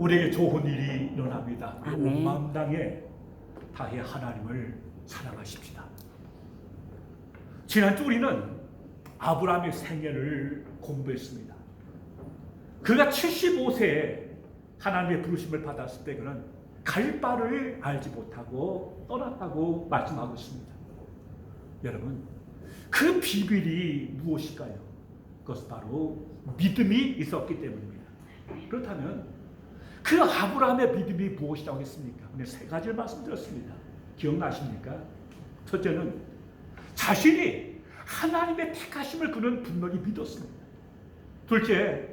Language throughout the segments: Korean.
우리에게 좋은 일이 일어납니다. 아멘. 온 마음 당에 다해 하나님을 사랑하십시다. 지난주 우리는 아브라함의 생애를 공부했습니다. 그가 75세에 하나님의 부르심을 받았을 때 그는 갈 바를 알지 못하고 떠났다고 말씀하고 있습니다. 여러분, 그 비밀이 무엇일까요? 그것은 바로 믿음이 있었기 때문입니다. 그렇다면 그 아브라함의 믿음이 무엇이라고 했습니까? 오늘 세 가지를 말씀드렸습니다. 기억나십니까? 첫째는 자신이 하나님의 택하심을 그는 분명히 믿었습니다. 둘째,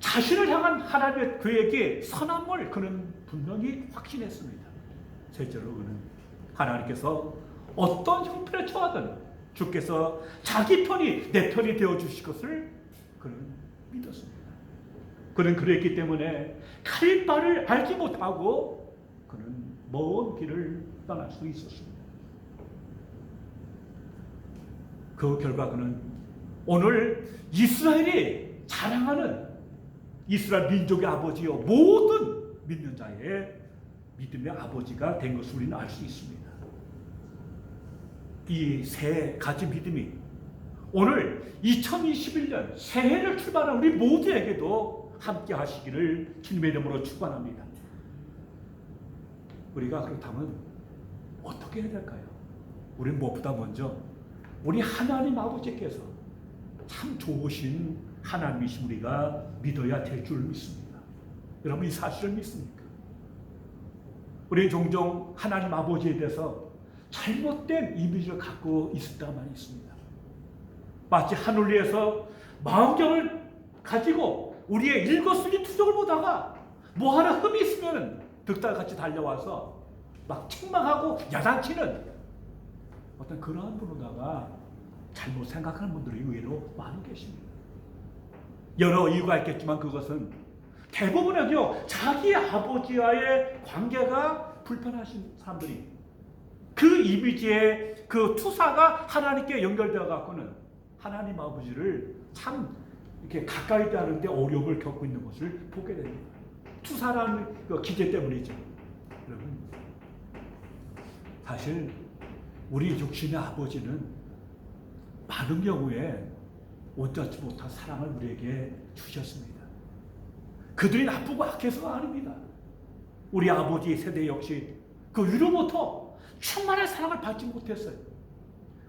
자신을 향한 하나님의 그에게 선함을 그는 분명히 확신했습니다. 셋째로 그는 하나님께서 어떤 형편에 처하든 주께서 자기 편이 내 편이 되어 주실 것을 그는 믿었습니다. 그는 그랬기 때문에 갈 바를 알지 못하고 그는 먼 길을 떠날 수 있었습니다. 그 결과 그는 오늘 이스라엘이 자랑하는 이스라엘 민족의 아버지요 모든 믿는 자의 믿음의 아버지가 된 것을 우리는 알 수 있습니다. 이 세 가지 믿음이 오늘 2021년 새해를 출발한 우리 모두에게도 함께 하시기를 주님의 이름으로 축원합니다. 우리가 그렇다면 어떻게 해야 될까요? 우리는 무엇보다 먼저 우리 하나님 아버지께서 참 좋으신 하나님이신 우리가 믿어야 될 줄 믿습니다. 여러분 이 사실을 믿습니까? 우리 종종 하나님 아버지에 대해서 잘못된 이미지를 갖고 많이 있습니다. 마치 하늘 위에서 망경을 가지고 우리의 일거수기 투정을 보다가 뭐 하나 흠이 있으면 득달같이 달려와서 막 책망하고 야단치는 어떤 그러한 분으로다가 잘못 생각하는 분들이 의외로 많이 계십니다. 여러 이유가 있겠지만 그것은 대부분은요 자기 아버지와의 관계가 불편하신 사람들이 그 이미지의 그 투사가 하나님께 연결되어 갖고는 하나님 아버지를 참 이렇게 가까이 대하는데 어려움을 겪고 있는 것을 보게 됩니다. 투사라는 그 기재 때문이죠. 여러분 사실 우리 육신의 아버지는 많은 경우에 어쩌지 못한 사랑을 우리에게 주셨습니다. 그들이 나쁘고 악해서가 아닙니다. 우리 아버지 세대 역시 그 위로부터 충만한 사랑을 받지 못했어요.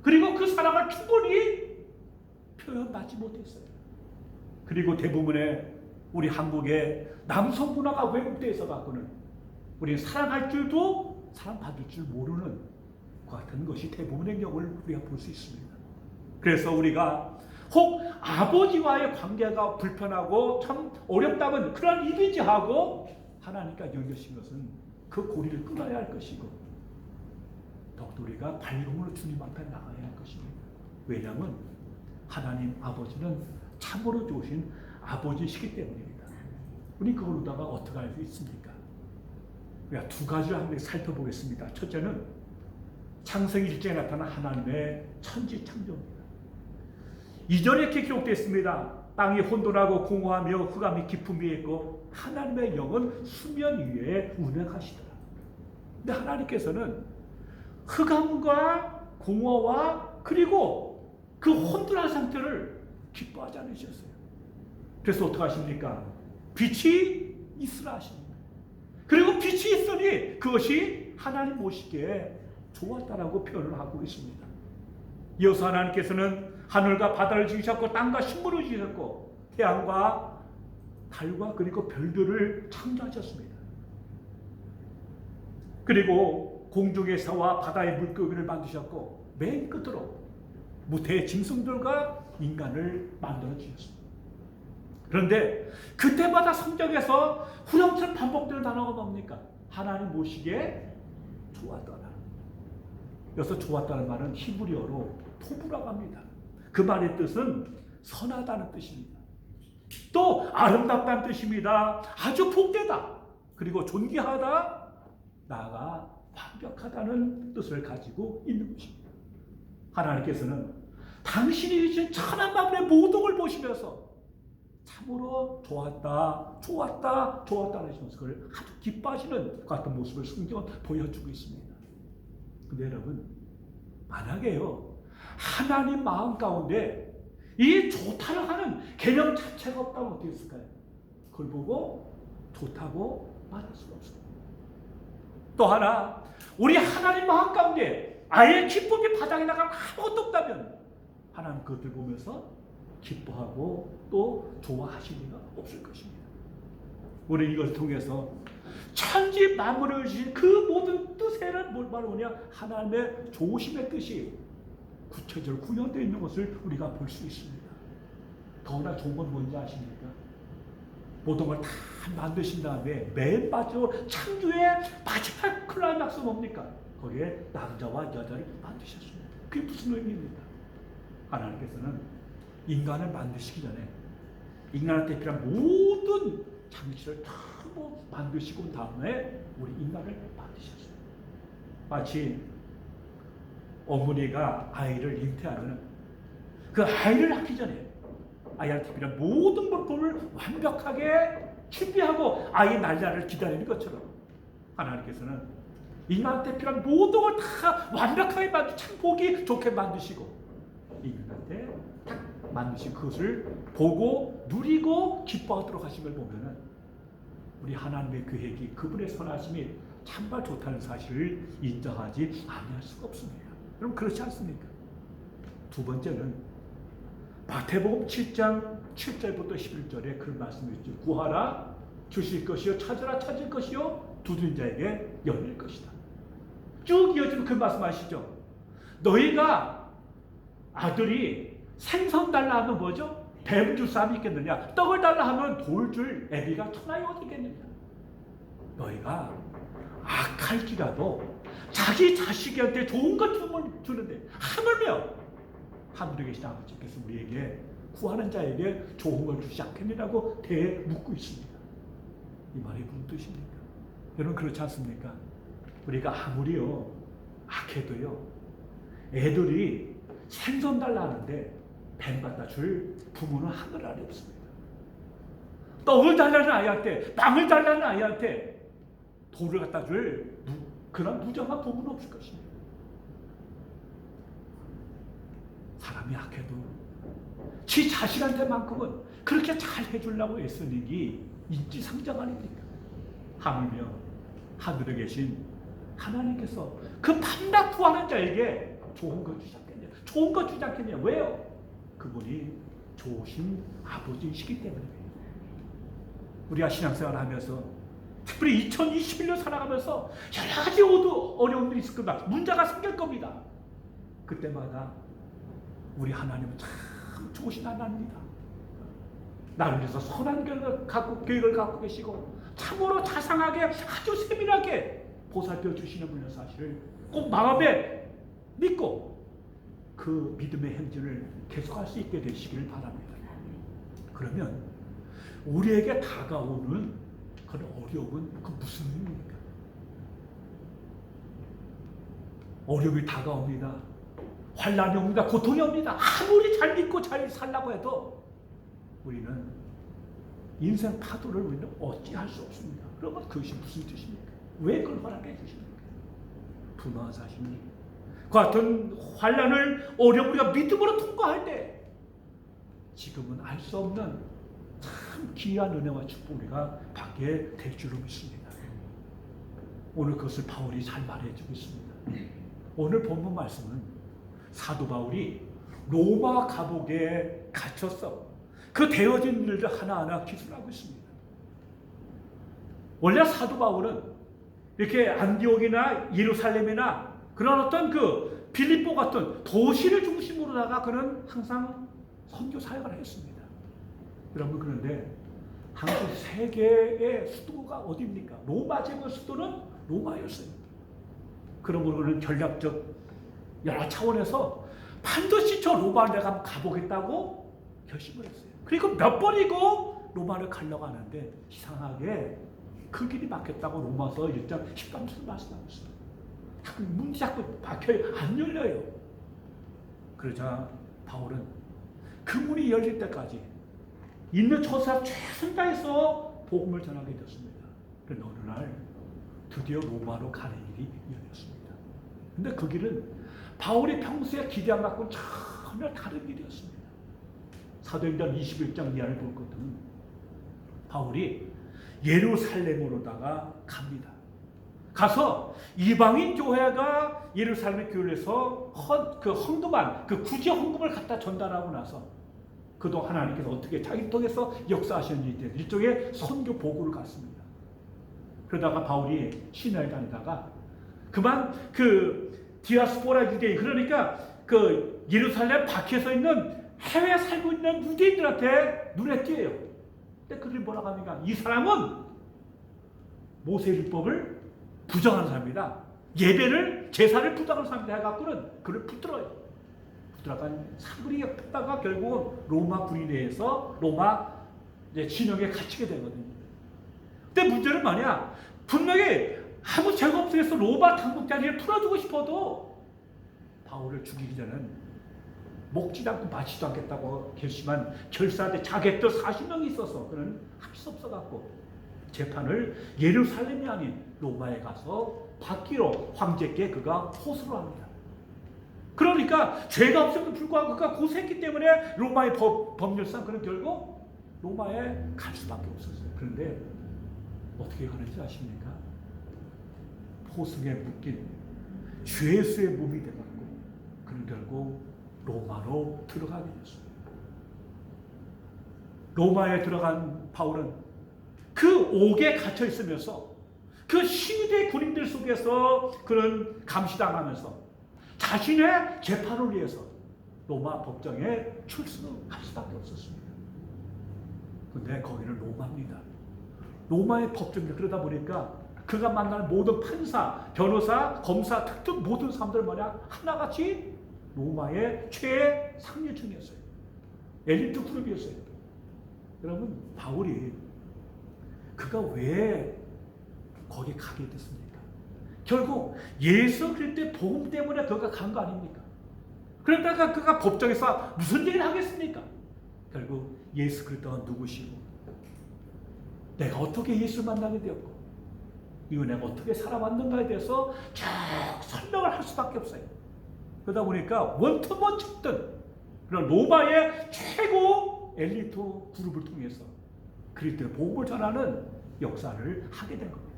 그리고 그 사랑을 충분히 표현받지 못했어요. 그리고 대부분의 우리 한국의 남성 문화가 있어 갖고는 우리 사랑할 줄도 사랑받을 줄 모르는 것 같은 것이 대부분의 경우를 우리가 볼 수 있습니다. 그래서 우리가 혹 아버지와의 관계가 불편하고 참 어렵다면 그런 이미지하고 하나님과 연결신 것은 그 고리를 끊어야 할 것이고 더욱더 우리가 발걸음으로 주님 앞에 나가야 할 것입니다. 왜냐하면 하나님 아버지는 참으로 좋으신 아버지시기 때문입니다. 우리 그걸로다가 어떻게 알수 있습니까? 우리가 두 가지를 한번 살펴보겠습니다. 첫째는 창세기 1장에 나타난 하나님의 천지 창조입니다. 이전에 이렇게 기록되어 있습니다. 땅이 혼돈하고 공허하며 흑암이 깊음 위에 있고 하나님의 영은 수면 위에 운행하시더라. 근데 하나님께서는 흑암과 공허와 그리고 그 혼돈한 상태를 기뻐하지 않으셨어요. 그래서 어떻게 하십니까? 빛이 있으라 하십니다. 그리고 빛이 있으니 그것이 하나님 보시기에 좋았다라고 표현을 하고 있습니다. 이어서 하나님께서는 하늘과 바다를 지으셨고 땅과 식물을 지으셨고 태양과 달과 그리고 별들을 창조하셨습니다. 그리고 공중에서와 바다의 물고기를 만드셨고 맨 끝으로 무태의 짐승들과 인간을 만들어 주셨습니다. 그런데 그때마다 성경에서 후렴처럼 반복되는 단어가 뭡니까? 하나님 보시기에 좋았더라. 여기서 좋았다는 말은 히브리어로 토부라고 합니다. 그 말의 뜻은 선하다는 뜻입니다. 또 아름답다는 뜻입니다. 아주 복되다. 그리고 존귀하다. 나아가 완벽하다는 뜻을 가지고 있는 것입니다. 하나님께서는 당신이 주신 천한 만물의 모든 걸 보시면서 참으로 좋았다, 좋았다, 좋았다 하시면서 그걸 아주 기뻐하시는 그 같은 모습을 성경은 보여주고 있습니다. 근데 여러분, 만약에요, 하나님 마음 가운데 이 좋다를 하는 개념 자체가 없다면 어떻게 했을까요? 그걸 보고 좋다고 말할 수가 없어요. 또 하나, 우리 하나님 마음 가운데 아예 기쁨이 바닥에 나가고 아무것도 없다면 하나님 그것들 보면서 기뻐하고 또 좋아하실 리가 없을 것입니다. 우리 이걸 통해서 천지 만물을 주신 그 모든 뜻에는 뭘 말하느냐? 하나님의 조심의 뜻이 구체적으로 구현되어 있는 것을 우리가 볼 수 있습니다. 더구나 좋은 건 뭔지 아십니까? 모든 걸 다 만드신 다음에 맨 마지막으로 창조의 마지막 클라이막스 뭡니까? 거기에 남자와 여자를 만드셨습니다. 그게 무슨 의미입니까? 하나님께서는 인간을 만드시기 전에 인간한테 필요한 모든 장치를 다 뭐 만드시고 다음에 우리 인간을 만드셨어요. 마치 어머니가 아이를 잉태하면 그 아이를 낳기 전에 아이한테 필요한 모든 물품을 완벽하게 준비하고 아이의 날짜를 기다리는 것처럼 하나님께서는 인간한테 필요한 모든 걸 다 완벽하게 만들 참 보기 좋게 만드시고 인간한테 딱 만드신 그것을 보고 누리고 기뻐하도록 하신 걸 보면은 우리 하나님의 계획이 그분의 선하심이 참말 좋다는 사실을 인정하지 아니할 수가 없습니다. 여러분 그렇지 않습니까? 두 번째는 마태복음 7장 7절부터 11절에 그 말씀이 있죠. 구하라 주실 것이요 찾으라 찾을 것이요 두드린 자에게 열릴 것이다. 쭉 이어지는 그 말씀하시죠. 너희가 아들이 생선 달라 하면 뭐죠? 뱀 줄 사람이 있겠느냐? 떡을 달라 하면 돌 줄 애비가 천하에 어디겠느냐? 너희가 악할지라도 자기 자식한테 좋은 것 주는데 하물며 하늘에 계신 아버지께서 우리에게 구하는 자에게 좋은 걸 주지 않겠느냐고 대묻고 있습니다. 이 말이 무슨 뜻입니까? 여러분 그렇지 않습니까? 우리가 아무리요 악해도요 애들이 생선 달라 하는데 뱀 갖다 줄 부모는 하늘 아래 없습니다. 떡을 달라는 아이한테 빵을 달라는 아이한테 돌을 갖다 줄 무, 그런 무정한 부모는 없을 것입니다. 사람이 악해도 지 자식한테만큼은 그렇게 잘 해주려고 애쓰는 게 인지상정 아닙니까? 하물며 하늘에 계신 하나님께서 그 밤낮 구하는 자에게 좋은 것 주지 않겠냐? 좋은 것 주지 않겠냐? 왜요? 그분이 좋으신 아버지이시기 때문입니다. 우리가 신앙생활 하면서 특별히 2021년 살아가면서 여러 가지 일이 있을 겁니다. 문제가 생길 겁니다. 그때마다 우리 하나님은 참 좋으신 하나님입니다. 나를 위해서 선한 계획을 갖고, 계획을 갖고 계시고 참으로 자상하게 아주 세밀하게 보살펴 주시는 분의 사실을 꼭 마음에 믿고 그 믿음의 행진을 계속할 수 있게 되시기를 바랍니다. 그러면 우리에게 다가오는 그런 어려움은 그 무슨 의미입니까? 어려움이 다가옵니다. 환란이 옵니다. 고통이 옵니다. 아무리 잘 믿고 잘 살라고 해도 우리는 인생 파도를 우리는 어찌할 수 없습니다. 그러면 그것이 무슨 뜻입니까? 왜 그걸 허락해 주십니까? 그 같은 환란을 어려움 우리가 믿음으로 통과할 때 지금은 알 수 없는 참 귀한 은혜와 축복 우리가 받게 될 줄로 믿습니다. 오늘 그것을 바울이 잘 말해주고 있습니다. 오늘 본문 말씀은 사도 바울이 로마 감옥에 갇혔어. 그 되어진 일들 하나하나 기술하고 있습니다. 원래 사도 바울은 이렇게 안디옥이나 예루살렘이나 그런 어떤 그 빌립보 같은 도시를 중심으로다가 그는 항상 선교 사역을 했습니다. 여러분 그런데 한국 세계의 수도가 어디입니까? 로마 제국 수도는 로마였어요. 그러므로 그는 전략적 여러 차원에서 반드시 저 로마를 내가 가보겠다고 결심을 했어요. 그리고 몇 번이고 로마를 가려고 하는데 이상하게 그 길이 막혔다고 로마서 1장 13절 말씀하고 있어요. 문이 자꾸 막혀요. 안 열려요. 그러자 바울은 그 문이 열릴 때까지 있는 처사 최선 다해서 복음을 전하게 됐습니다. 그런데 어느 날 드디어 로마로 가는 일이 열렸습니다. 근데 그 길은 바울이 평소에 기대한 것과는 전혀 다른 길이었습니다. 사도행전 21장 이하를 보거든 바울이 예루살렘으로다가 갑니다. 가서 이방인 교회가 예루살렘 교회에서 헌, 그 헌금한 그 구제 헌금을 갖다 전달하고 나서 그동안 하나님께서 어떻게 자기 통해서 역사하셨는지 일종의 선교 보고를 갔습니다. 그러다가 바울이 신화에 다니다가 그만 그 디아스포라 유대인 그러니까 그 예루살렘 밖에서 있는 해외에 살고 있는 유대인들한테 눈에 띄어요. 근데 그들이 뭐라고 합니까? 이 사람은 모세 율법을 부정하는 사람이다. 예배를 제사를 부정하는 사람이다 해갖고는 그를 붙들어요. 붙들어간 사부리에 붙다가 결국은 로마 군인회에서 로마 이제 진영에 갇히게 되거든요. 근데 문제는 뭐냐? 분명히 아무 죄가 없어서 로마 당국자리를 풀어주고 싶어도 바울을 죽이기 전엔 먹지도 않고 마시지도 않겠다고 결심한 결사대 자객들 40명이 있어서 그는 할 수 없어갖고 재판을 예루살렘이 아닌 로마에 가서 받기로 황제께 그가 호소를 합니다. 그러니까 죄가 없음에도 불구하고 그가 고생했기 때문에 로마의 법, 법률상 그는 결국 로마에 갈 수밖에 없었어요. 그런데 어떻게 가는지 아십니까? 포승에 묶인 죄수의 몸이 돼갖고 그는 결국 로마로 들어가게 됐습니다. 로마에 들어간 바울은 그 옥에 갇혀 있으면서 그 시대 군인들 속에서 그런 감시당하면서 자신의 재판을 위해서 로마 법정에 출석할 수밖에 없었습니다. 근데 거기는 로마입니다. 로마의 법정이 그러다 보니까 그가 만나는 모든 판사, 변호사, 검사, 특급 모든 사람들 뭐냐 하나같이 로마의 최상류층이었어요. 엘리트 그룹이었어요. 여러분 바울이 그가 왜 거기 가게 됐습니까? 결국 예수 그리스도의 복음 때문에 그가 간 거 아닙니까? 그러다가 그가 법정에서 무슨 얘기를 하겠습니까? 결국 예수 그리스도가 누구시고 내가 어떻게 예수를 만나게 되었고 이거 내가 어떻게 살아왔는가에 대해서 쭉 설명을 할 수밖에 없어요. 그러다 보니까 원투원 찾던 그런 로마의 최고 엘리트 그룹을 통해서 그리스도의 복음을 전하는 역사를 하게 된 겁니다.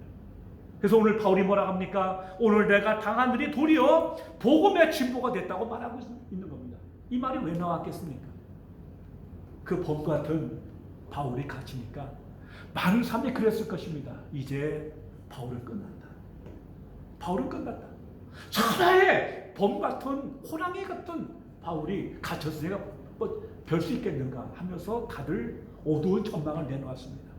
그래서 오늘 바울이 뭐라 합니까? 오늘 내가 당한 일이 도리어 복음의 진보가 됐다고 말하고 있는 겁니다. 이 말이 왜 나왔겠습니까? 그 범 같은 바울이 갇히니까 많은 사람이 그랬을 것입니다. 이제 바울은 끝났다. 바울은 끝났다. 천하의 범 같은 호랑이 같은 바울이 갇혀서 내가 뭐별수 있겠는가 하면서 다들 어두운 전망을 내놓았습니다.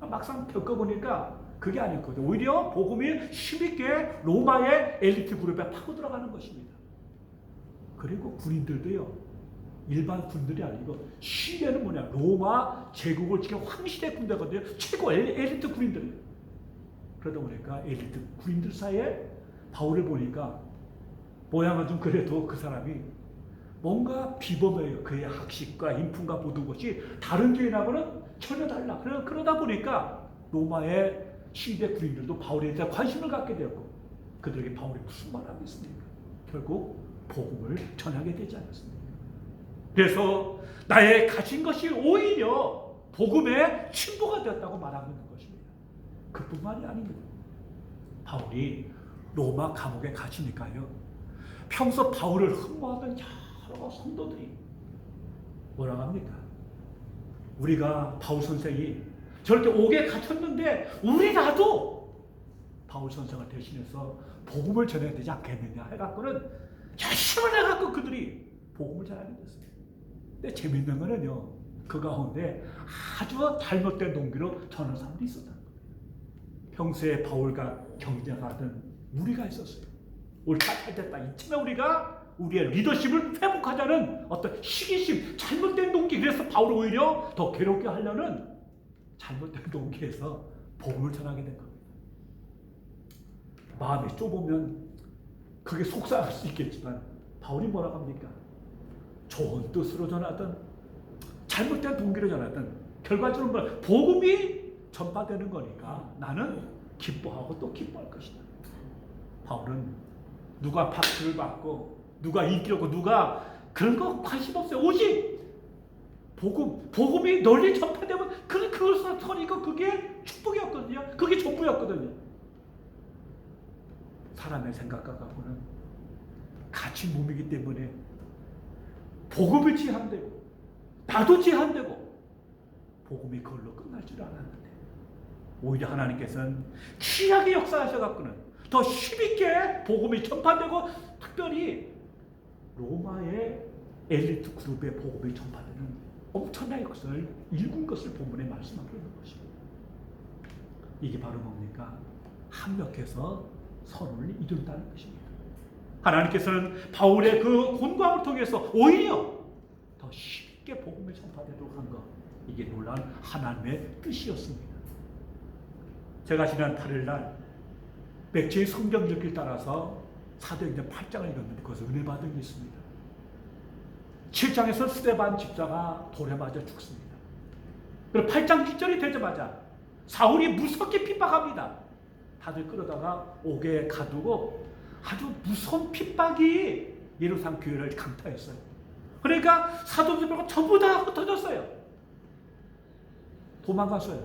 막상 겪어보니까 그게 아니었거든요. 오히려 복음이 힘있게 로마의 엘리트 그룹에 파고 들어가는 것입니다. 그리고 군인들도요. 일반 군들이 아니고 시대는 뭐냐 로마 제국을 지킨 황시대 군대거든요. 최고 엘, 엘리트 군인들이에요. 그러다 보니까 엘리트 군인들 사이에 바울을 보니까 모양은 좀 그래도 그 사람이 뭔가 비범해요. 그의 학식과 인품과 모든 것이 다른 교인하고는 전혀 달라. 그러- 그러다 보니까 로마의 시대 군인들도 바울에 대해 관심을 갖게 되었고 그들에게 바울이 무슨 말을 하겠습니까? 결국 복음을 전하게 되지 않았습니까? 그래서 나의 가진 것이 오히려 복음의 친보가 되었다고 말하고 있는 것입니다. 그뿐만이 아닙니다. 바울이 로마 감옥에 갇히니까요. 평소 바울을 흠모하던 여러 성도들이 뭐라고 합니까? 우리가 바울 선생이 저렇게 옥에 갇혔는데 우리라도 바울 선생을 대신해서 복음을 전해야 되지 않겠느냐 해갖고는 열심을 해갖고 그들이 복음을 전하게 됐어요. 근데 재밌는 거는요, 그 가운데 아주 잘못된 동기로 전하는 사람도 있었다. 평소에 바울과 경쟁하던 무리가 있었어요. 옳다 잘됐다 이쯤에 우리가 우리의 리더십을 회복하자는 어떤 시기심, 잘못된 동기 그래서 바울을 오히려 더 괴롭게 하려는 잘못된 동기에서 복음을 전하게 된 겁니다. 마음이 좁으면 그게 속상할 수 있겠지만 바울이 뭐라고 합니까? 좋은 뜻으로 전하든 잘못된 동기로 전하든 결과적으로 뭐 복음이 전파되는 거니까 나는 기뻐하고 또 기뻐할 것이다. 바울은 누가 박수를 받고 누가 인기를 얻고 누가 그런 거 관심 없어요. 오직 복음, 복음이 널리 전파되면 그 그것을 터니까 그게 축복이었거든요. 그게 전부였거든요. 사람의 생각과 갖고는 같이 몸이기 때문에 복음이 제한되고 나도 제한되고 복음이 그걸로 끝날 줄 알았는데 오히려 하나님께서는 귀하게 역사하셔 갖고는 더 힘있게 복음이 전파되고 특별히 로마의 엘리트 그룹의 복음이 전파되는 엄청난 역사를 일군 것을 본문에 말씀하고 있는 것입니다. 이게 바로 뭡니까? 합력해서 서로를 이룬다는 것입니다. 하나님께서는 바울의 그 곤광을 통해서 오히려 더 쉽게 복음을 전파되도록 한 것. 이게 놀라운 하나님의 뜻이었습니다. 제가 지난 8일 날 맥주의 성경 읽기를 따라서 사도행전 8장을 읽었는데 거기서 은혜 받은 게 있습니다. 7장에서 스테반 집사가 돌에 맞아 죽습니다. 그리고 8장 기절이 되자마자 사울이 무섭게 핍박합니다. 다들 끌어다가 옥에 가두고 아주 무서운 핍박이 예루살렘 교회를 강타했어요. 그러니까 사도들 말고 전부 다 흩어졌어요. 도망갔어요.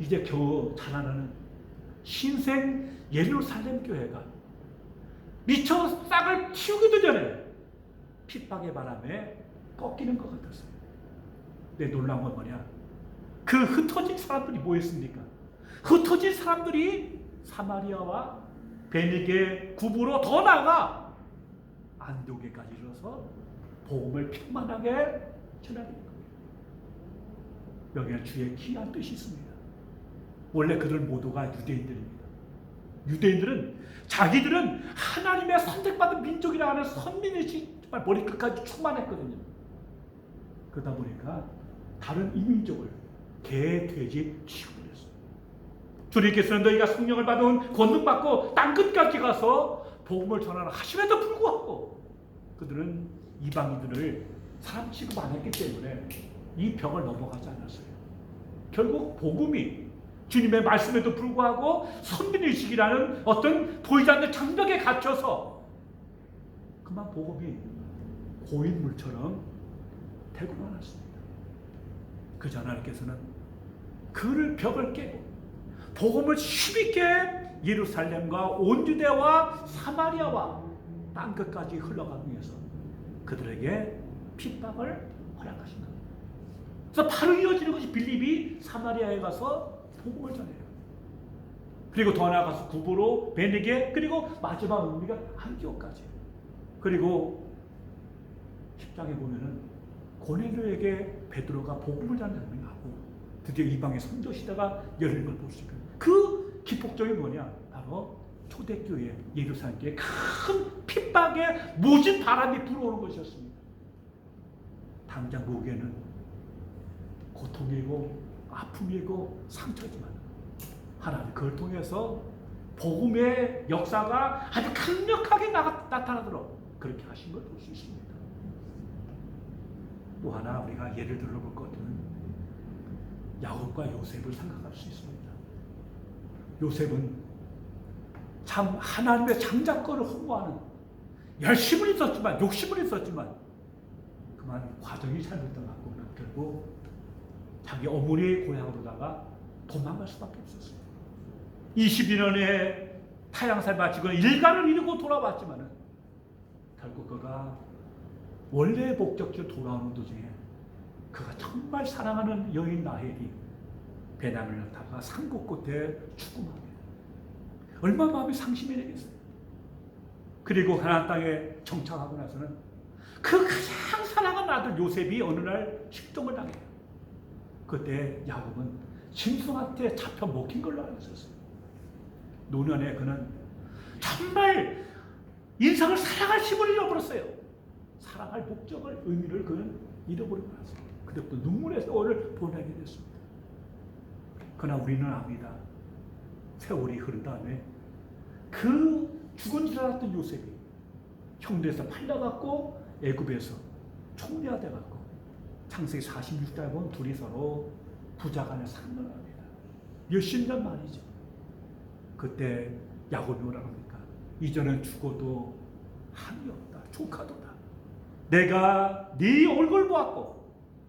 이제 겨우 자라나는 신생 예루살렘 교회가 미처 싹을 틔우기도 전에 핍박의 바람에 꺾이는 것 같았어요. 근데 놀라운 건 뭐냐? 그 흩어진 사람들이 뭐였습니까? 흩어진 사람들이 사마리아와 베니게 구부로 더 나아가 안독에까지 이르러서 복음을 평만하게 전하는 겁니다. 여기는 주의 귀한 뜻이 있습니다. 원래 그들 모두가 유대인들입니다. 유대인들은 자기들은 하나님의 선택받은 민족이라 하는 선민의식 정말 머리끝까지 충만했거든요. 그러다 보니까 다른 이민족을 개, 돼지 취급했어요. 주님께서는 너희가 성령을 받은 권능받고 땅끝까지 가서 복음을 전하라 하심에도 불구하고 그들은 이방인들을 사람 취급 안 했기 때문에 이 벽을 넘어가지 않았어요. 결국 복음이 주님의 말씀에도 불구하고 선민의식이라는 어떤 보이지 않는 장벽에 갇혀서 그만 복음이 고인물처럼 되고 말았습니다. 그저 하나님께서는 그를 벽을 깨고 복음을 힘있게 예루살렘과 온 유대와 사마리아와 땅 끝까지 흘러가기 위해서 그들에게 핍박을 허락하신 겁니다. 그래서 바로 이어지는 것이 빌립이 사마리아에 가서 복음을 전해요. 그리고 더 나아가서 구부로 베니게 그리고 마지막 의미가 안디옥까지. 그리고 10장에 보면은 고넬료에게 베드로가 복음을 전하는 하고 드디어 이방의 선조 시대가 열리는 걸볼 수 있거든요. 그 기폭적인 뭐냐? 바로 초대교회 예루살렘 교회 큰 핍박에 모진 바람이 불어오는 것이었습니다. 당장 목에는 고통이고 아픔이고 상처지만 하나님 그걸 통해서 복음의 역사가 아주 강력하게 나, 나타나도록 그렇게 하신 걸 볼 수 있습니다. 또 하나 우리가 예를 들어볼 것은 야곱과 요셉을 생각할 수 있습니다. 요셉은 참 하나님의 장자권을 홍보하는 열심을 있었지만 욕심을 있었지만 그만 과정이 같고는 결국 자기 어머니의 고향으로다가 도망갈 수밖에 없었어요. 22년의 타양살 마치고 일가를 이루고 돌아왔지만은 결국 그가 원래의 목적지로 돌아오는 도중에 그가 정말 사랑하는 여인 나헬이 배낭을 타다가 산골 끝에 죽음합니다. 얼마나 마음이 상심이 되겠어요. 그리고 가나안 땅에 정착하고 나서는 그 가장 사랑하는 아들 요셉이 어느 날 실종을 당해요. 그때 야곱은 짐승한테 잡혀 먹힌 걸로 알고 있었어요. 노년에 그는 정말 인생을 사랑할 힘을 잃어버렸어요. 사랑할 목적을, 의미를 그는 나서 그때부터 눈물의 세월을 보내게 됐습니다. 그러나 우리는 압니다. 세월이 흐른 다음에 그 죽은 줄 알았던 요셉이 형들에서 팔려갖고 애굽에서 총리가 돼갖고 창세기 46장에 보면 둘이 서로 부자간에 상관합니다. 몇십 년 만이죠. 그때 야곱이 뭐라 합니까? 이제는 죽어도 한이 없다. 조카도다. 내가 네 얼굴 보았고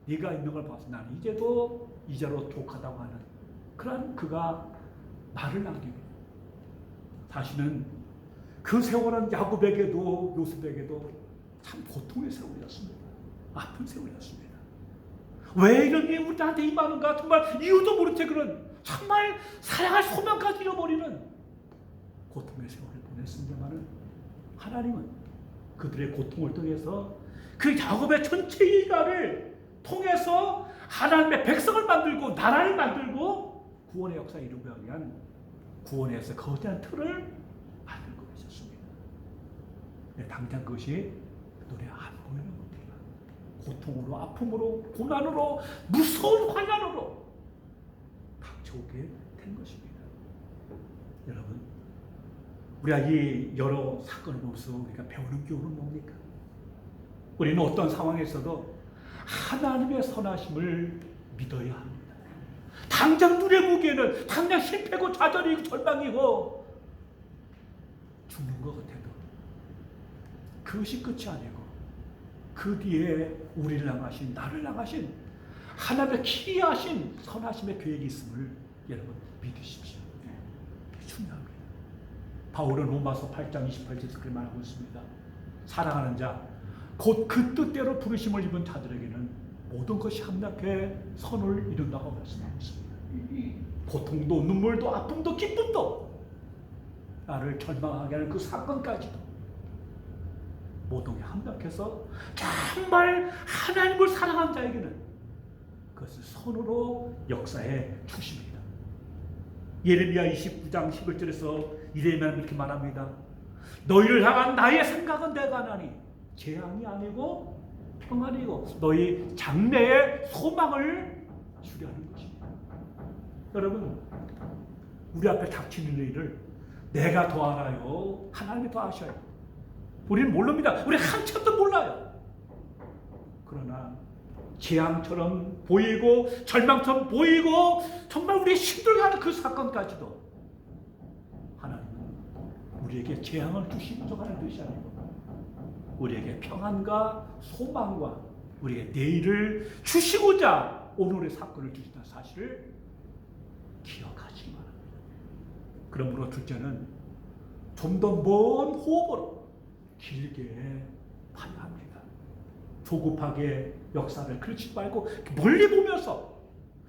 네가 있는 걸 봐서 나는 이제도 이제로 조카다고 하는 그런 그가 말을 남깁니다. 다시는 그 세월은 야곱에게도 요셉에게도 참 고통의 세월이었습니다. 아픈 세월이었습니다. 왜 이런 게 우리한테 임하는가 정말 이유도 모른 채 그런 정말 사랑할 소명까지 잃어버리는 고통의 세월을 보냈습니다만은 하나님은 그들의 고통을 통해서 그 야곱의 전체 일가를 통해서 하나님의 백성을 만들고 나라를 만들고 구원의 역사 이루기 위한 구원에서 거대한 틀을 만들고 있었습니다. 근데 당장 그것이 눈에 안 보이는 겁니다. 고통으로, 아픔으로, 고난으로, 무서운 환란으로 닥쳐오게 된 것입니다. 여러분, 우리가 이 여러 사건을 보면서 우리가 배우는 교훈은 뭡니까? 우리는 어떤 상황에서도 하나님의 선하심을 믿어야 합니다. 당장 눈에 보기에는 당장 실패고 좌절이고 절망이고 죽는 것 같아도 그것이 끝이 아니고 그 뒤에 우리를 향하신 나를 향하신 하나님의 기이하신 선하심의 계획이 있음을 여러분 믿으십시오. 이게 중요합니다. 바울은 로마서 8장 28절에서 그렇게 말하고 있습니다. 사랑하는 자, 곧 그 뜻대로 부르심을 입은 자들에게는 모든 것이 함락해 선을 이룬다고 말씀하고 있습니다. 고통도 눈물도 아픔도 기쁨도 나를 절망하게 하는 그 사건까지도 모든 게 함락해서 정말 하나님을 사랑한 자에게는 그것을 선으로 역사해 주십니다. 예레미야 29장 11절에서 이레미야는 이렇게 말합니다. 너희를 향한 나의 생각은 내가 하나니 재앙이 아니고 평안이고 너희 장래의 소망을 주려는 것입니다. 여러분 우리 앞에 닥치는 일을 내가 더 알아요. 하나님이 더 아셔요. 우리는 모릅니다. 우리 한참도 몰라요. 그러나 재앙처럼 보이고 절망처럼 보이고 정말 우리 힘들게 하는 그 사건까지도 하나님은 우리에게 재앙을 주시고자 하는 것이 아니고 우리에게 평안과 소망과 우리에게 내일을 주시고자 오늘의 사건을 주신다는 사실을 기억하시기 바랍니다. 그러므로 둘째는 좀 더 먼 호흡으로 길게 봐야 합니다. 조급하게 역사를 그렇지 말고 멀리 보면서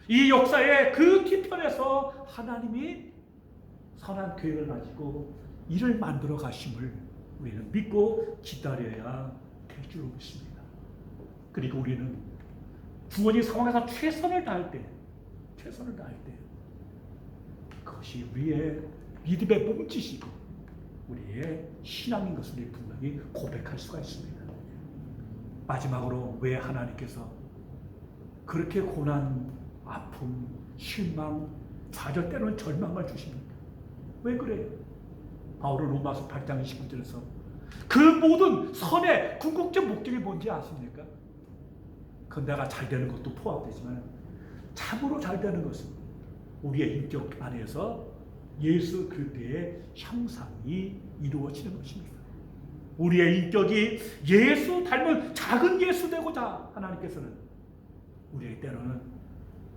이 역사의 그 뒤편에서 하나님이 선한 계획을 가지고 일을 만들어 가심을 우리는 믿고 기다려야 될줄 믿습니다. 그리고 우리는 구원이 상황에서 최선을 다할 때, 최선을 다할 때, 그것이 우리의 믿음의 몸짓이고 우리의 신앙인 것을 분명히 고백할 수가 있습니다. 마지막으로 왜 하나님께서 그렇게 고난, 아픔, 실망, 좌절 때로는 절망을 주십니까? 왜 그래요? 바울은 로마서 8장 29절에서 그 모든 선의 궁극적 목적이 뭔지 아십니까? 그 내가 잘 되는 것도 포함되지만 참으로 잘 되는 것은 우리의 인격 안에서 예수 그리스도의 형상이 이루어지는 것입니다. 우리의 인격이 예수 닮은 작은 예수 되고자 하나님께서는 우리의 때로는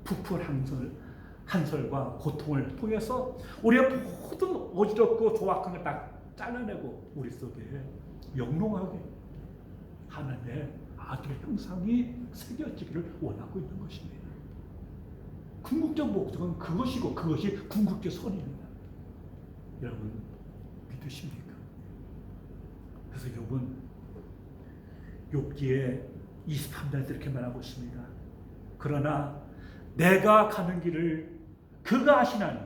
부풀 한설, 한설과 고통을 통해서 우리의 모든 어지럽고 조악한 걸딱 잘라내고 우리 속에 영롱하게 하나님의 아들의 형상이 새겨지기를 원하고 있는 것입니다. 궁극적 목적은 그것이고 그것이 궁극적 선입니다. 여러분 믿으십니까? 그래서 욥은 욥기에 23절에 이렇게 말하고 있습니다. 그러나 내가 가는 길을 그가 아시나니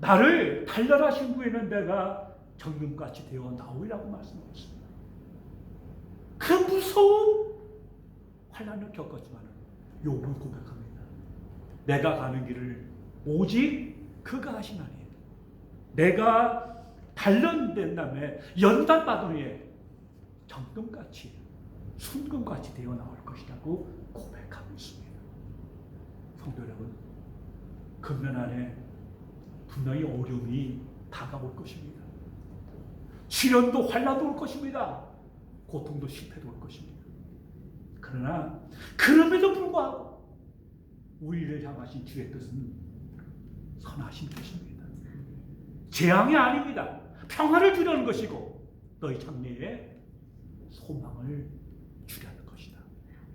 나를 달려라신 후에는 내가 정금같이 되어 나오리라고 말씀하고 있습니다. 그 무서운 환란을 겪었지만 욥은 고백합니다. 내가 가는 길을 오직 그가 아시나니 내가 단련된 다음에 연단 후에 정금같이 순금같이 되어 나올 것이라고 고백하고 있습니다. 성도 여러분, 금년 안에 분명히 어려움이 다가올 것입니다. 시련도 환란도 올 것입니다. 고통도 실패도 올 것입니다. 그러나 그럼에도 불구하고 우리를 향하신 주의 뜻은 선하신 뜻입니다. 재앙이 아닙니다. 평화를 주려는 것이고 너희 장래에 소망을 주려는 것이다.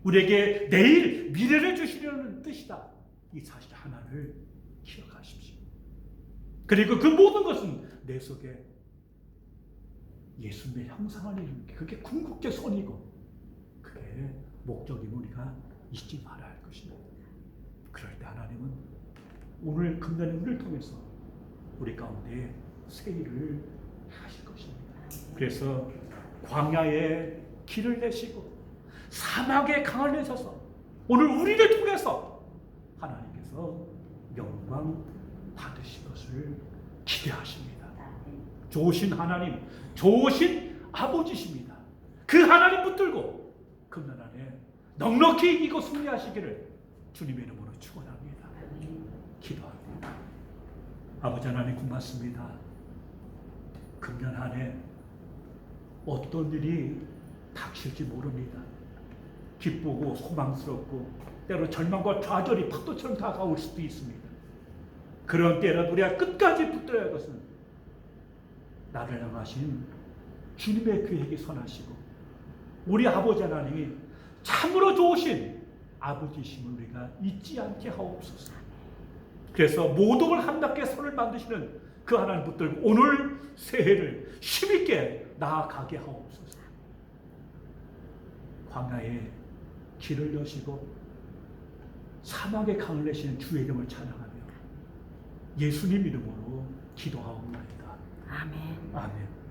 우리에게 내일 미래를 주시려는 뜻이다. 이 사실 하나를 기억하십시오. 그리고 그 모든 것은 내 속에 예수님의 형상을 이루는 게 그게 궁극의 선이고 그게 목적임을 우리가 잊지 말아야 할 것입니다. 그럴 때 하나님은 오늘 금년의 운을 통해서 우리 가운데 새 일을 하실 것입니다. 그래서 광야에 길을 내시고 사막에 강을 내셔서 오늘 우리를 통해서 하나님께서 영광 받으실 것을 기대하십니다. 좋으신 하나님, 좋으신 아버지십니다. 그 하나님 붙들고 금년 안에 넉넉히 이기고 승리하시기를 주님의 이름으로 축원합니다. 기도합니다. 아버지 하나님 고맙습니다. 금년 한 해 어떤 일이 닥칠지 모릅니다. 기쁘고 소망스럽고 때로 절망과 좌절이 파도처럼 다가올 수도 있습니다. 그런 때라도 우리가 끝까지 붙들어야 할 것은 나를 향하신 주님의 계획이 선하시고 우리 아버지 하나님이 참으로 좋으신 아버지심을 우리가 잊지 않게 하옵소서. 그래서 걸 한답게 선을 만드시는 그 하나님 붙들고 오늘 새해를 힘있게 나아가게 하옵소서. 광야에 길을 여시고 사막에 강을 내시는 주의 이름을 찬양하며 예수님 이름으로 기도하옵나이다. 아멘. 아멘.